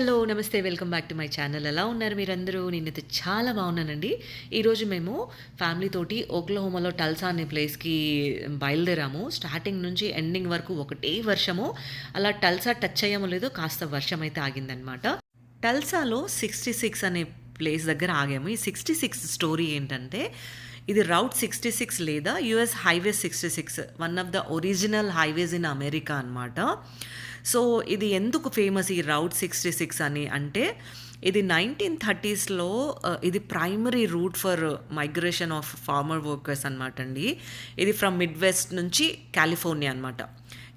Hello నమస్తే welcome back to my channel. ఎలా ఉన్నారు మీరందరూ? నేనైతే చాలా బాగున్నానండి. ఈరోజు మేము ఫ్యామిలీ తోటి ఓక్లహోమాలో టల్సా అనే ప్లేస్కి బయలుదేరాము. స్టార్టింగ్ నుంచి ఎండింగ్ వరకు ఒకటే వర్షము. అలా టల్సా టచ్ అయ్యామో లేదో కాస్త వర్షం అయితే ఆగిందనమాట టల్సాలో సిక్స్టీ సిక్స్ అనే ప్లేస్ దగ్గర ఆగాము. ఈ సిక్స్టీ సిక్స్ స్టోరీ ఏంటంటే ఇది రౌట్ సిక్స్టీ సిక్స్ లేదా US highway sixty six one of the original highways in America అనమాట సో ఇది ఎందుకు ఫేమస్ ఈ రౌట్ సిక్స్టీ సిక్స్ అని అంటే ఇది నైన్టీన్ థర్టీస్లో uh, ఇది primary route for migration of farmer workers అనమాట అండి. ఇది ఫ్రమ్ మిడ్ వెస్ట్ నుంచి కాలిఫోర్నియా అనమాట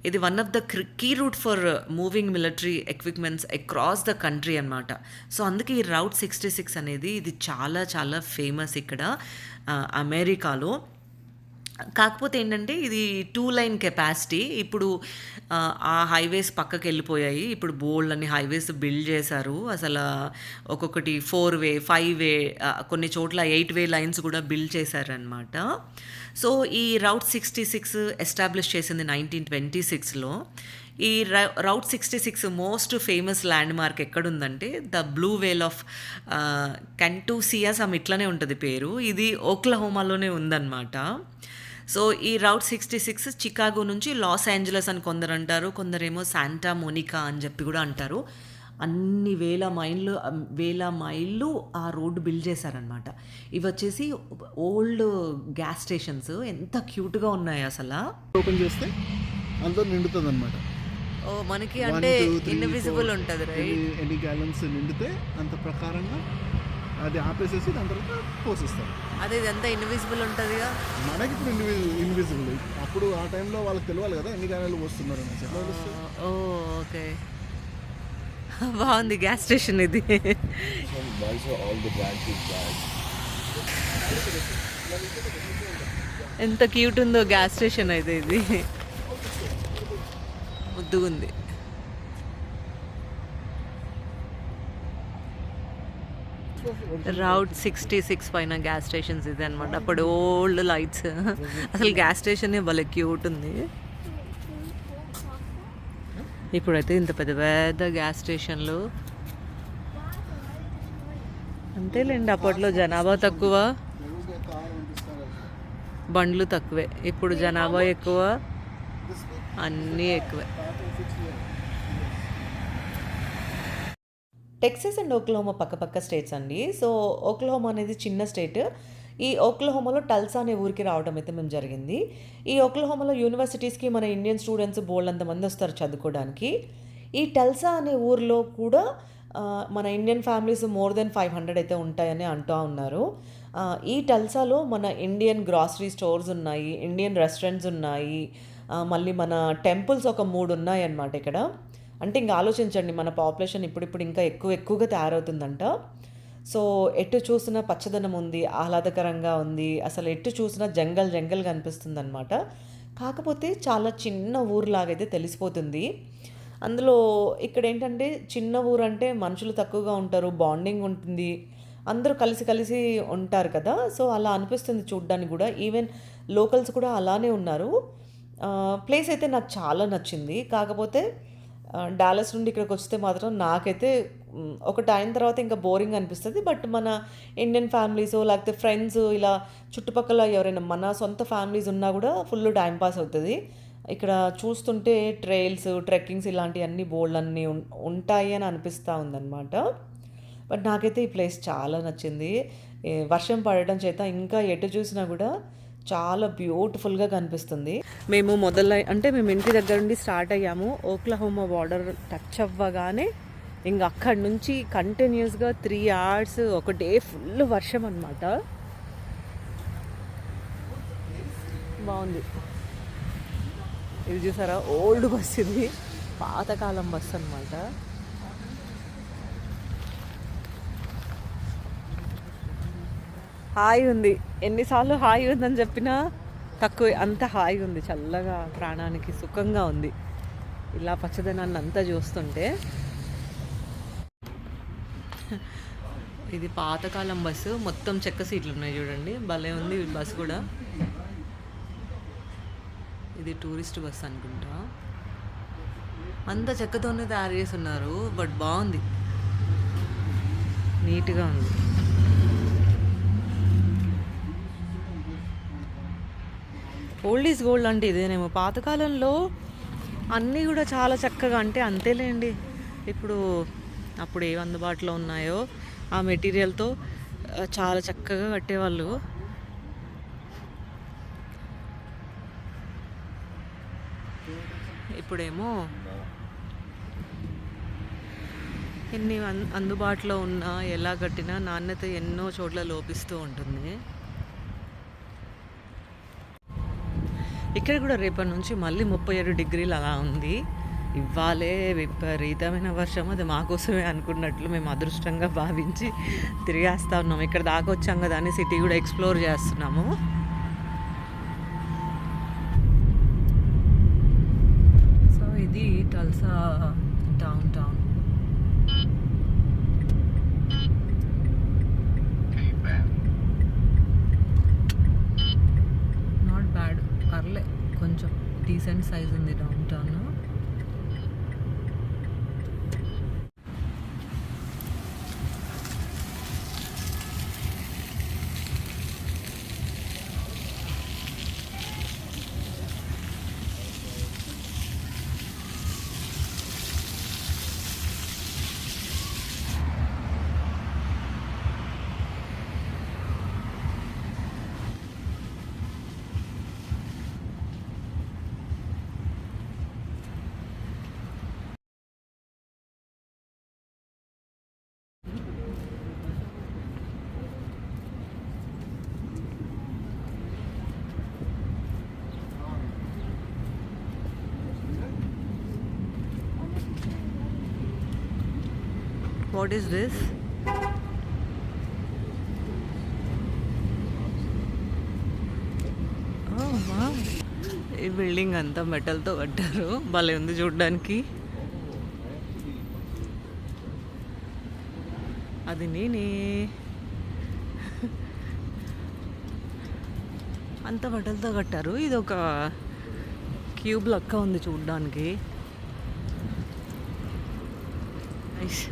ఇది one of the key route for moving military equipments across the country అనమాట సో అందుకే ఈ రౌట్ సిక్స్టీ సిక్స్ అనేది ఇది చాలా చాలా ఫేమస్ ఇక్కడ uh, అమెరికాలో కాకపోతే ఏంటంటే ఇది టూ లైన్ కెపాసిటీ ఇప్పుడు ఆ, హైవేస్ పక్కకి వెళ్ళిపోయాయి. ఇప్పుడు బోల్డ్ అని హైవేస్ బిల్డ్ చేశారు. అసలు ఒక్కొక్కటి ఫోర్ వే ఫైవ్ వే కొన్ని చోట్ల ఎయిట్ వే లైన్స్ కూడా బిల్డ్ చేశారనమాట సో ఈ రౌట్ సిక్స్టీ సిక్స్ ఎస్టాబ్లిష్ చేసింది నైన్టీన్ ట్వంటీ సిక్స్లో ఈ రౌ- route sixty six most famous landmark ఎక్కడుందంటే the blue whale of Catoosa ఆమె ఇట్లనే ఉంటుంది పేరు. ఇది ఓక్లహోమాలోనే ఉందన్నమాట. సో ఈ రౌట్ సిక్స్టీ సిక్స్ చికాగో నుంచి లాస్ ఏంజలస్ అని కొందరు అంటారు కొందరేమో శాంటా మోనికా అని చెప్పి కూడా అంటారు. అన్ని వేల మైళ్ళు వేల మైళ్ళు ఆ రోడ్డు బిల్డ్ చేశారనమాట ఇవి వచ్చేసి ఓల్డ్ గ్యాస్ స్టేషన్స్ ఎంత క్యూట్గా ఉన్నాయి అసలు. ఓపెన్ చేస్తే అందులో నిండుతుంది అనమాట ఓ మనకి అంటే ఇన్విజిబుల్ ఉంటుంది ఎన్ని గ్యాలన్స్ నిండితే అంత ప్రకారంగా అది ఆపేసేసి దాని తర్వాత పోసిస్తారు. అదే ఇదంతా ఇన్విజిబుల్ ఉంటుందిగా? మనకి ఇప్పుడు ఇన్వి ఇన్విజిబుల్ అప్పుడు ఆ టైంలో వాళ్ళకి తెలియాలి కదా ఎన్ని గ్యాలన్లు పోస్తున్నారు అనేసి. ఎట్లా తెలుస్తుంది ఓ ఓకే. బాగుంది గ్యాస్ స్టేషన్ ఇది. Also all the branches back. ఎంత క్యూట్ ఉందో గ్యాస్ స్టేషన్ అయితే ఇది. ముద్దుగుంది. రౌట్ సిక్స్టీ సిక్స్ పైన గ్యాస్ స్టేషన్స్ ఇది అనమాట అప్పుడు ఓల్డ్ లైట్స్ అసలు గ్యాస్ స్టేషన్ భలే క్యూట్ ఉంది. ఇప్పుడైతే ఇంత పెద్ద పెద్ద గ్యాస్ స్టేషన్లు అంతేలేండి అప్పట్లో జనాభా తక్కువ. బండ్లు తక్కువే. ఇప్పుడు జనాభా ఎక్కువ. అన్నీ ఎక్కువే. టెక్సస్ అండ్ ఓక్లహోమా పక్కపక్క స్టేట్స్ అండి. సో ఓక్లహోమా అనేది చిన్న స్టేట్ ఈ ఓక్లహోమాలో టల్సా అనే ఊరికి రావడం అయితే మేము జరిగింది. ఈ ఓక్లహోమాలో యూనివర్సిటీస్కి మన ఇండియన్ స్టూడెంట్స్ బోల్డ్ అంతమంది వస్తారు చదువుకోవడానికి ఈ టల్సా అనే ఊర్లో కూడా మన Indian families more than five hundred అయితే ఉంటాయని అంటూ ఉన్నారు. ఈ టల్సాలో మన ఇండియన్ గ్రాసరీ స్టోర్స్ ఉన్నాయి ఇండియన్ రెస్టారెంట్స్ ఉన్నాయి. మళ్ళీ మన టెంపుల్స్ ఒక మూడు ఉన్నాయి అన్నమాట ఇక్కడ. అంటే ఇంకా ఆలోచించండి మన పాపులేషన్ ఇప్పుడిప్పుడు ఇంకా ఎక్కువ ఎక్కువగా తయారవుతుందంట. సో ఎటు చూసినా పచ్చదనం ఉంది ఆహ్లాదకరంగా ఉంది అసలు ఎటు చూసినా జంగల్ జంగల్ కనిపిస్తుంది అనమాట కాకపోతే చాలా చిన్న ఊరులాగైతే తెలిసిపోతుంది. అందులో ఇక్కడ ఏంటంటే చిన్న ఊరు అంటే మనుషులు తక్కువగా ఉంటారు బాండింగ్ ఉంటుంది అందరూ కలిసి కలిసి ఉంటారు కదా. సో అలా అనిపిస్తుంది చూడ్డానికి కూడా. ఈవెన్ లోకల్స్ కూడా అలానే ఉన్నారు. ప్లేస్ అయితే నాకు చాలా నచ్చింది. కాకపోతే డాలస్ నుండి ఇక్కడికి వస్తే మాత్రం నాకైతే ఒక టైం తర్వాత ఇంకా బోరింగ్ అనిపిస్తుంది. బట్ మన ఇండియన్ ఫ్యామిలీస్ లేకపోతే ఫ్రెండ్స్ ఇలా చుట్టుపక్కల ఎవరైనా మన సొంత ఫ్యామిలీస్ ఉన్నా కూడా ఫుల్ టైం పాస్ అవుతుంది. ఇక్కడ చూస్తుంటే ట్రైల్స్ ట్రెక్కింగ్స్ ఇలాంటివన్నీ బోల్డ్ అన్నీ ఉంటాయి అని అనిపిస్తూ ఉందన్నమాట. బట్ నాకైతే ఈ ప్లేస్ చాలా నచ్చింది. వర్షం పడటం చేత ఇంకా ఎటు చూసినా కూడా చాలా బ్యూటిఫుల్గా కనిపిస్తుంది. మేము మొదలై అంటే మేము ఇంటి దగ్గర నుండి స్టార్ట్ అయ్యాము. ఓక్లహోమా బార్డర్ టచ్ అవ్వగానే ఇంకా అక్కడి నుంచి కంటిన్యూస్గా త్రీ అవర్స్ ఒక డే ఫుల్ వర్షం అనమాట బాగుంది. ఇది చూసారా? ఓల్డ్ బస్ ఇది. పాతకాలం బస్ అనమాట హాయి ఉంది. ఎన్నిసార్లు హాయి ఉందని చెప్పినా తక్కువ. అంత హాయి ఉంది. చల్లగా ప్రాణానికి సుఖంగా ఉంది. ఇలా పచ్చదనాన్ని అంతా చూస్తుంటే ఇది పాతకాలం బస్సు. మొత్తం చెక్క సీట్లు ఉన్నాయి చూడండి. భలే ఉంది బస్సు కూడా. ఇది టూరిస్ట్ బస్ అనుకుంటా. అంత చెక్కతోనే తయారు చేసి ఉన్నారు బట్ బాగుంది. నీట్గా ఉంది. ఓల్డ్ ఈజ్ గోల్డ్ అంటే ఇదేనేమో పాతకాలంలో అన్నీ కూడా చాలా చక్కగా అంటే అంతేలేండి. ఇప్పుడు అప్పుడు ఏవి అందుబాటులో ఉన్నాయో ఆ మెటీరియల్తో చాలా చక్కగా కట్టేవాళ్ళు. ఇప్పుడేమో ఎన్ని అన్- అందుబాటులో ఉన్నా ఎలా కట్టినా నాణ్యత ఎన్నో చోట్ల లోపిస్తూ ఉంటుంది. ఇక్కడ కూడా రేపటి నుంచి మళ్ళీ ముప్పై ఏడు డిగ్రీలు అలా ఉంది. ఇవ్వాలే విపరీతమైన వర్షం. అది మాకోసమే అనుకున్నట్లు మేము అదృష్టంగా భావించి తిరిగేస్తా ఉన్నాం. ఇక్కడ దాకా వచ్చాం కదా అని సిటీ కూడా ఎక్స్ప్లోర్ చేస్తున్నాము సో ఇది Tulsa downtown not bad పర్లే కొంచెం డీసెంట్ సైజ్ ఉంది డౌన్ వాట్ ఈస్ దిస్ ఈ బిల్డింగ్ అంతా మెటల్తో కట్టారు. భలే ఉంది చూడడానికి. అది నేనే. అంత మెటల్తో కట్టారు. ఇది ఒక క్యూబ్ లక్క ఉంది చూడడానికి. నైస్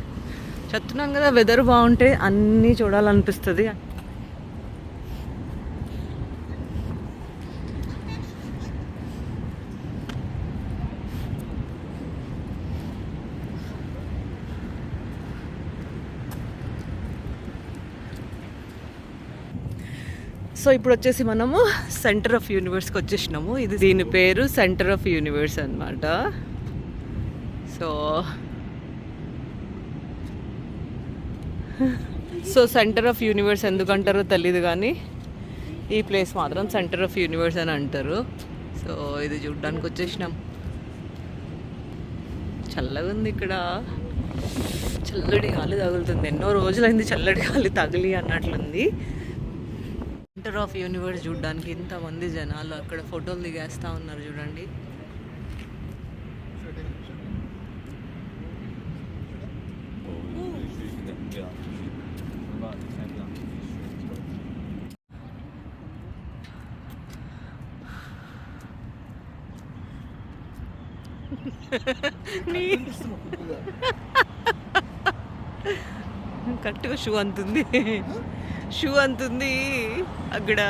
చెప్తున్నాను కదా వెదర్ బాగుంటే అన్నీ చూడాలనిపిస్తుంది. సో ఇప్పుడు వచ్చేసి మనము సెంటర్ ఆఫ్ యూనివర్స్కి వచ్చేసినాము. ఇది దీని పేరు సెంటర్ ఆఫ్ యూనివర్స్ అన్నమాట. So so centre of universe ఎందుకంటారో తెలీదు కానీ ఈ ప్లేస్ మాత్రం సెంటర్ ఆఫ్ యూనివర్స్ అని అంటారు. సో ఇది చూడ్డానికి వచ్చేసినాం. చల్లగా ఉంది ఇక్కడ. చల్లడి గాలి తగులుతుంది. ఎన్నో రోజులైంది చల్లడి గాలి తగిలి అన్నట్లుంది. సెంటర్ ఆఫ్ యూనివర్స్ చూడడానికి ఇంతమంది జనాలు అక్కడ ఫోటోలు దిగేస్తా ఉన్నారు చూడండి. కరెక్ట్గా షూ అంతుంది. షూ అంతుంది అక్కడ.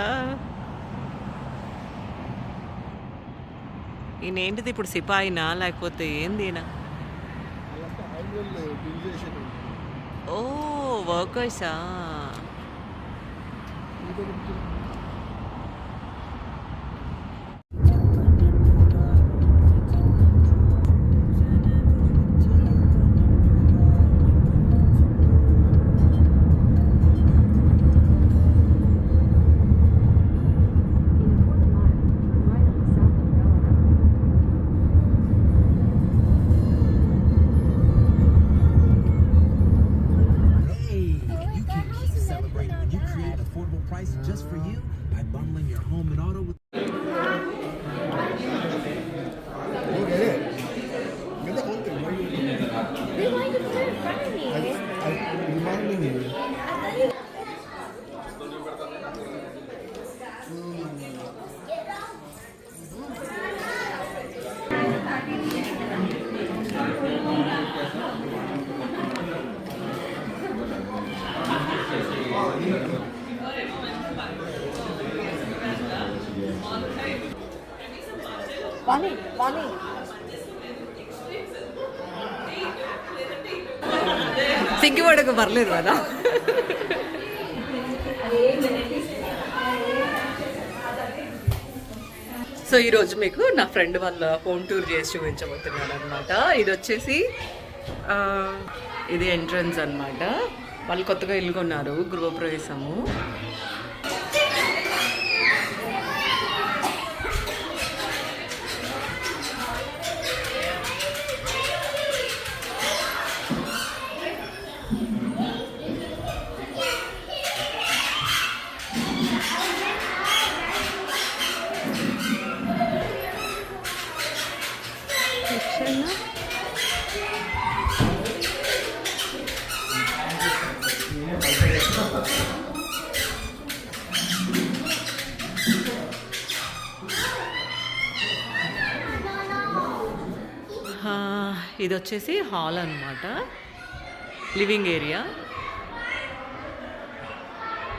ఈయన ఏంటిది ఇప్పుడు సిపాయినా లేకపోతే ఏంది ఈయన ఓ వర్కర్సా? you by bundling your home and auto with prices just పడక పర్లేదు కదా సో ఈరోజు మీకు నా ఫ్రెండ్ వాళ్ళ హోమ్ టూర్ చేసి చూపించబోతున్నాడు అనమాట ఇది వచ్చేసి ఇది ఎంట్రన్స్ అనమాట వాళ్ళు కొత్తగా ఇల్లు కొన్నారు గృహప్రవేశము. ఇది వచ్చేసి హాల్ అన్నమాట. Living area.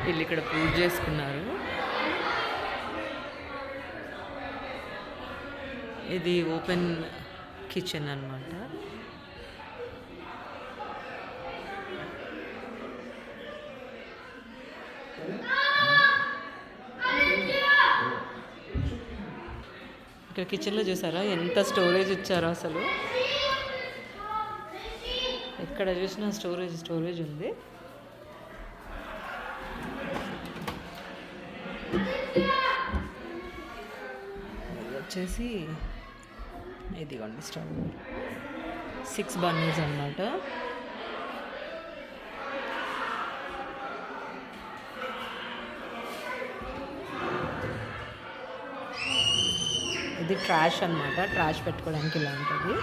వీళ్ళు ఇక్కడ పూజ చేసుకున్నారు. ఇది ఓపెన్ కిచెన్ అన్నమాట. ఇక్కడ కిచెన్లో చూసారా? ఎంత స్టోరేజ్ ఇచ్చారో అసలు. ఇక్కడ చూసిన స్టోరేజ్ స్టోరేజ్ ఉంది. ఇది వచ్చేసి ఇదిగోండి స్టవ్. సిక్స్ బన్నీస్ అన్నమాట. ఇది ట్రాష్ అన్నమాట. ట్రాష్ పెట్టుకోవడానికి ఇలా ఉంటుంది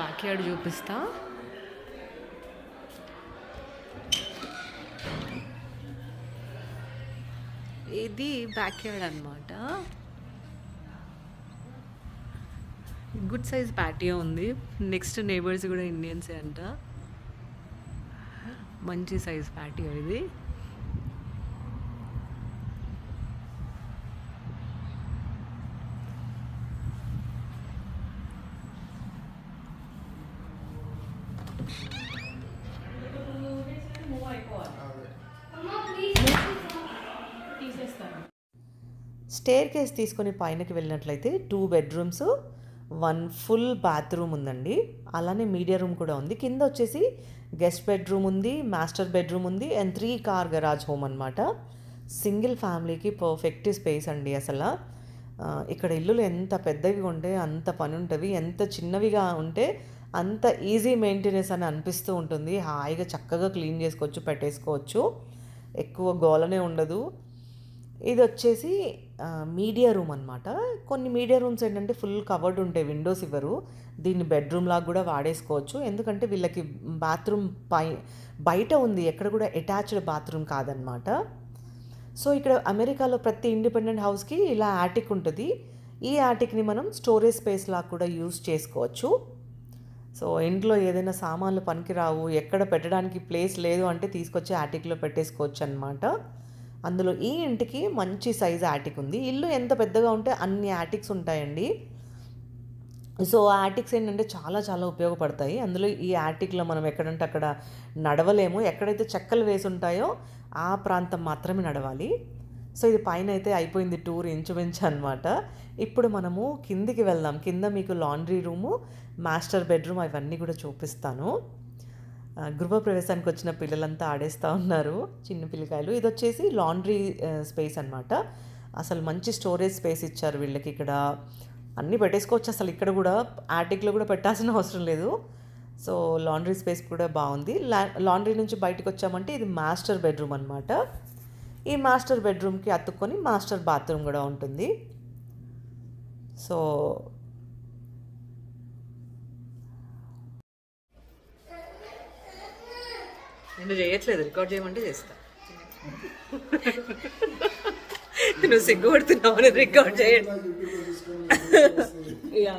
బ్యాక్ యార్డ్ చూపిస్తా. ఇది బ్యాక్ యార్డ్ అనమాట గుడ్ సైజ్ ప్యాటియో ఉంది. నెక్స్ట్ నేబర్స్ కూడా ఇండియన్సే అంట. మంచి సైజ్ ప్యాటియో ఇది. స్టేర్ కేస్ తీసుకొని పైనకి వెళ్ళినట్లయితే two bedrooms one full bathroom ఉందండి. అలానే మీడియా రూమ్ కూడా ఉంది. కింద వచ్చేసి గెస్ట్ బెడ్రూమ్ ఉంది మాస్టర్ బెడ్రూమ్ ఉంది and three car garage home అనమాట సింగిల్ ఫ్యామిలీకి పర్ఫెక్ట్ స్పేస్ అండి అసలు. ఇక్కడ ఇల్లులు ఎంత పెద్దవి ఉంటే అంత పని ఉంటుంది. ఎంత చిన్నవిగా ఉంటే అంత ఈజీ మెయింటెనెన్స్ అని అనిపిస్తూ ఉంటుంది. హాయిగా చక్కగా క్లీన్ చేసుకోవచ్చు పెట్టేసుకోవచ్చు. ఎక్కువ గోలనే ఉండదు. ఇది వచ్చేసి మీడియా రూమ్ అనమాట కొన్ని మీడియా రూమ్స్ ఏంటంటే ఫుల్ కవర్డ్ ఉంటాయి విండోస్ ఇవ్వరు. దీన్ని బెడ్రూమ్ లాగా కూడా వాడేసుకోవచ్చు. ఎందుకంటే వీళ్ళకి బాత్రూమ్ పై బయట ఉంది. ఎక్కడ కూడా అటాచ్డ్ బాత్రూమ్ కాదనమాట సో ఇక్కడ అమెరికాలో ప్రతి ఇండిపెండెంట్ హౌస్కి ఇలా యాటిక్ ఉంటుంది. ఈ యాటిక్ని మనం స్టోరేజ్ స్పేస్ లాగా కూడా యూజ్ చేసుకోవచ్చు. సో ఇంట్లో ఏదైనా సామాన్లు పనికిరావు. ఎక్కడ పెట్టడానికి ప్లేస్ లేదు అంటే తీసుకొచ్చి యాటిక్లో పెట్టేసుకోవచ్చు అనమాట అందులో ఈ ఇంటికి మంచి సైజ్ యాటిక్ ఉంది. ఇల్లు ఎంత పెద్దగా ఉంటే అన్ని యాటిక్స్ ఉంటాయండి. సో యాటిక్స్ ఏంటంటే చాలా చాలా ఉపయోగపడతాయి. అందులో ఈ యాటిక్లో మనం ఎక్కడంటే అక్కడ నడవలేము. ఎక్కడైతే చెక్కలు వేసి ఉంటాయో ఆ ప్రాంతం మాత్రమే నడవాలి. సో ఇది పైన అయితే అయిపోయింది టూర్ ఇంచుమించు అనమాట ఇప్పుడు మనము కిందికి వెళ్దాం. కింద మీకు లాండ్రీ రూము మాస్టర్ బెడ్రూమ్ అవన్నీ కూడా చూపిస్తాను. గృహప్రవేశానికి వచ్చిన పిల్లలంతా ఆడేస్తూ ఉన్నారు చిన్న పిల్లకాయలు. ఇది వచ్చేసి లాండ్రీ స్పేస్ అన్నమాట. అసలు మంచి స్టోరేజ్ స్పేస్ ఇచ్చారు వీళ్ళకి ఇక్కడ. అన్నీ పెట్టేసుకోవచ్చు. అసలు ఇక్కడ కూడా ఆర్టిక్లో కూడా పెట్టాల్సిన అవసరం లేదు. సో లాండ్రీ స్పేస్ కూడా బాగుంది. లా- లాండ్రీ నుంచి బయటకు వచ్చామంటే ఇది మాస్టర్ బెడ్రూమ్ అనమాట ఈ మాస్టర్ బెడ్రూమ్కి అతుక్కొని మాస్టర్ బాత్రూమ్ కూడా ఉంటుంది. సో నేను చేయట్లేదు రికార్డ్ చేయమంటే చేస్తా. నువ్వు సిగ్గుపడుతున్నావు అని రికార్డ్ చేయండి. యా.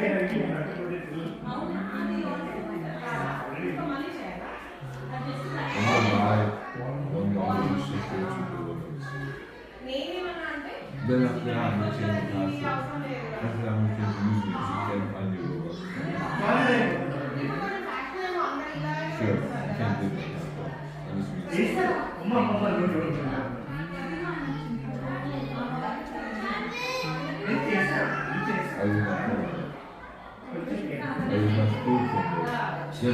Then సో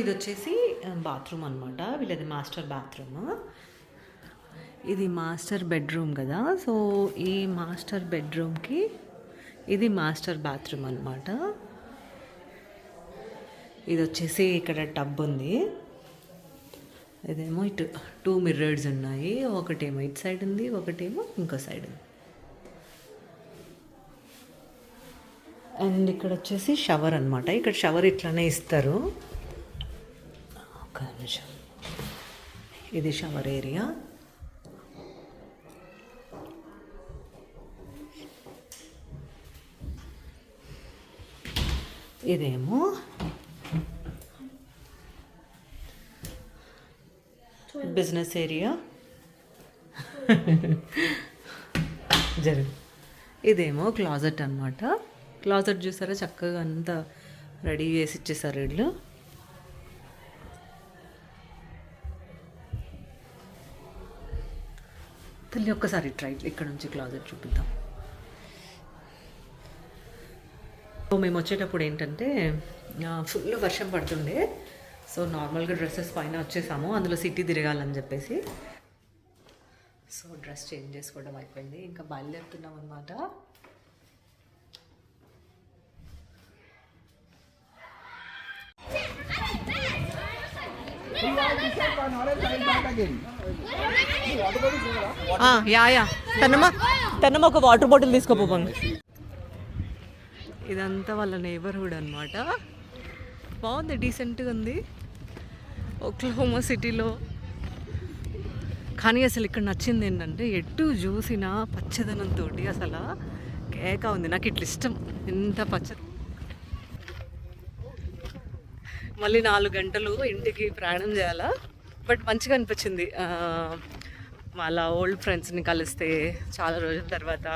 ఇది వచ్చేసి బాత్రూమ్ అనమాట వీళ్ళది మాస్టర్ బాత్రూమ్ ఇది మాస్టర్ బెడ్రూమ్ కదా. సో ఈ మాస్టర్ బెడ్రూమ్కి ఇది మాస్టర్ బాత్రూమ్ అనమాట ఇది వచ్చేసి ఇక్కడ టబ్ ఉంది. ఇదేమో ఇటు టూ మిర్రర్స్ ఉన్నాయి. ఒకటేమో ఇటు సైడ్ ఉంది ఒకటేమో ఇంకో సైడ్ ఉంది. అండ్ ఇక్కడ వచ్చేసి షవర్ అనమాట ఇక్కడ షవర్ ఇట్లానే ఇస్తారు. ఒక నిమిషం. ఇది షవర్ ఏరియా ఇదేమో బిజినెస్ ఏరియా? జరుగు. ఇదేమో క్లాజెట్ అనమాట క్లాజెట్ చూసారా? చక్కగా అంతా రెడీ చేసి ఇచ్చేసారు వీళ్ళు. తల్లి ఒక్కసారి ట్రై ఇక్కడ నుంచి క్లాజెట్ చూపిద్దాం. సో మేము వచ్చేటప్పుడు ఏంటంటే ఫుల్ వర్షం పడుతుండే. సో నార్మల్గా డ్రెస్సెస్ పైన వచ్చేసాము. అందులో సిటీ తిరగాలని చెప్పేసి. సో డ్రెస్ చేంజ్ చేసుకోవడం అయిపోయింది. ఇంకా బయలుదేరుతున్నాం అనమాట యా యా. తనమ్మ తనమ్మ ఒక వాటర్ బాటిల్ తీసుకోపోండి ఇదంతా వాళ్ళ నేబర్హుడ్ అనమాట బాగుంది డీసెంట్గా ఉంది. ఓక్లహోమా సిటీలో. కానీ అసలు ఇక్కడ నచ్చింది ఏంటంటే ఎటు చూసినా పచ్చదనంతో అసలు కేక ఉంది. నాకు ఇట్లా ఇష్టం. ఎంత పచ్చ మళ్ళీ నాలుగు గంటలు ఇంటికి ప్రయాణం చేయాలా? బట్ మంచిగా అనిపించింది. వాళ్ళ ఓల్డ్ ఫ్రెండ్స్ని కలిస్తే చాలా రోజుల తర్వాత